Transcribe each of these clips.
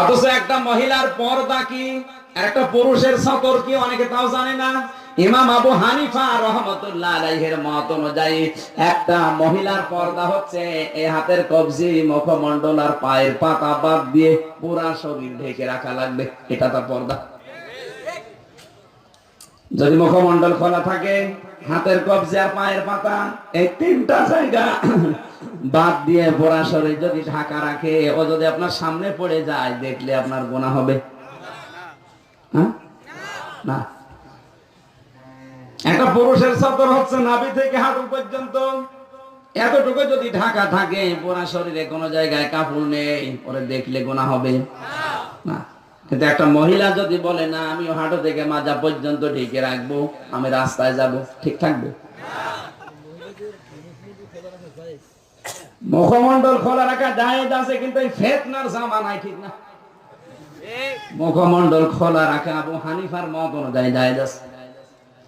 অথচ একটা মহিলার পর্দা কি? একটা পুরুষের সতর কি? অনেকে তাও জানে না। ইমাম আবু হানিফা রহমতুল্লাহ মত অনুযায়ী একটা মহিলার পর্দা হচ্ছে এই হাতের কবজি, মুখমণ্ডল আর পায়ের পাতা বাদ দিয়ে পুরা শরীর ঢেকে রাখা লাগবে। এটা তার পর্দা। যদি মুখমণ্ডল খোলা থাকে, হাতের কবজি, পায়ের পাতা, এই তিনটা জায়গা বাদ দিয়ে পোড়া যদি ঢাকা রাখে, ও যদি আপনার সামনে পড়ে যায়, দেখলে আপনার গোনা হবে। হ্যাঁ? না। একটা পুরুষের সতর হচ্ছে নাভি থেকে হাঁটু পর্যন্ত। এতটুকু যদি ঢাকা থাকে, পোড়া শরীরে কোনো জায়গায় কাপড় নেই, পরে দেখলে গোনা হবে। না। কিন্তু একটা মহিলা যদি বলে, না আমি হাঁটু থেকে মাজা পর্যন্ত ঢেকে রাখব, আমি রাস্তায় যাব। ঠিক থাকবে? মুখমন্ডল খোলা রাখা জায়েজ আছে, কিন্তু এই ফেতনার জামানায় ঠিক না। মুখমন্ডল খোলা রাখা আবু হানিফার মত অনুযায়ী জায়েজ আছে।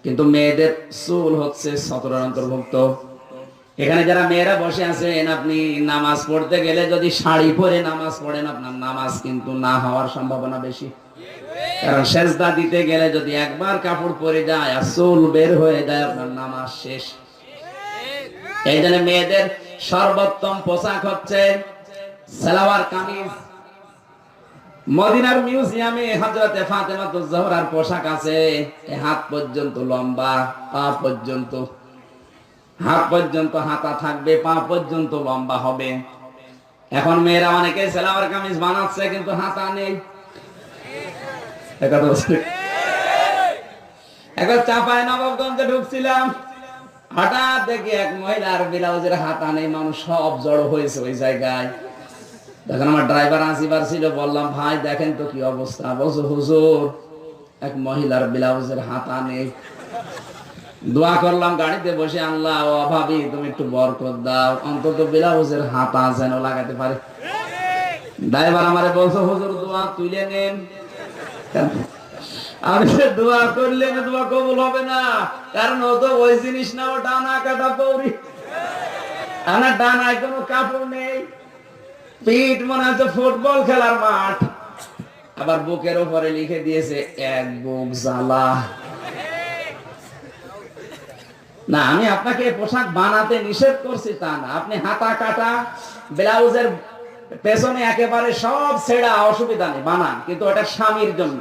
কিন্তু মেয়েদের চুল হচ্ছে সতেরোর অন্তর্ভুক্ত। এখানে যারা মেয়েরা বসে আছেন, আপনি নামাজ পড়তে গেলে যদি শাড়ি পরে নামাজ পড়েন, আপনার নামাজ কিন্তু না হওয়ার সম্ভাবনা বেশি। কারণ সেজদা দিতে গেলে যদি একবার কাপড় পরে যায়, আর চুল বের হয়ে যায়, আপনার নামাজ শেষ। এই জন্য মেয়েদের সর্বোত্তম পোশাক হচ্ছে সালোয়ার কামিজ। মদিনার মিউজিয়ামে হযরতে ফাতেমা জোহরার পোশাক আছে। হাত পর্যন্ত লম্বা, পা পর্যন্ত হাত পর্যন্ত হাতা থাকবে, পা পর্যন্ত লম্বা হবে। এখন মেয়েরা অনেকে সালোয়ার কামিজ বানাচ্ছে, কিন্তু হাতা নেই। চাপায় নবাবগঞ্জে ঢুকছিলাম। হঠাৎ দেখি এক মহিলার ব্লাউজের হাতা নেই, মানুষ সব জড়ো হয়েছে ওই জায়গায়। তখন আমার ড্রাইভার আসিবার ছিল, বললাম, ভাই, দেখেন তো কি অবস্থা। বলছো, হুজুর, এক মহিলার ব্লাউজের হাতা নেই। দোয়া করলাম, গাড়িতে বসে আনলা ও ভাবি, তুমি একটু বরকত দাও। অন্তত ব্লাউজের হাতা যেন লাগাতে পারে। ড্রাইভার আমারে বলছো, হুজুর, দোয়া তুলে নেন। আমি দোয়া করলে দোয়া কবুল হবে না। কারণ ও তো ওই জিনিস না, ও ডানা কাটা পৌরি। ডানায় কোনো কাপড় নেই। পিঠ মনে হচ্ছে ফুটবল খেলার মাঠ। আবার বুকের উপরে লিখে দিয়েছে, এক বুক জ্বালা। না, আমি আপনাকে পোশাক বানাতে নিষেধ করছি তা না। আপনি হাতা, কাটা, ব্লাউজের পেছনে একেবারে সব ছেড়া অসুবিধা নেই, বানান, কিন্তু ওটা স্বামীর জন্য।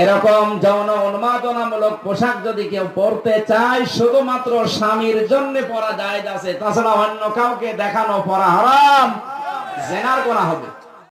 এরকম যৌন উন্মাদনামূলক পোশাক যদি কেউ পরতে চায়, শুধুমাত্র স্বামীর জন্য পরা যায় আছে। তাছাড়া অন্য কাউকে দেখানো পরা হারাম, জেনার করা হবে।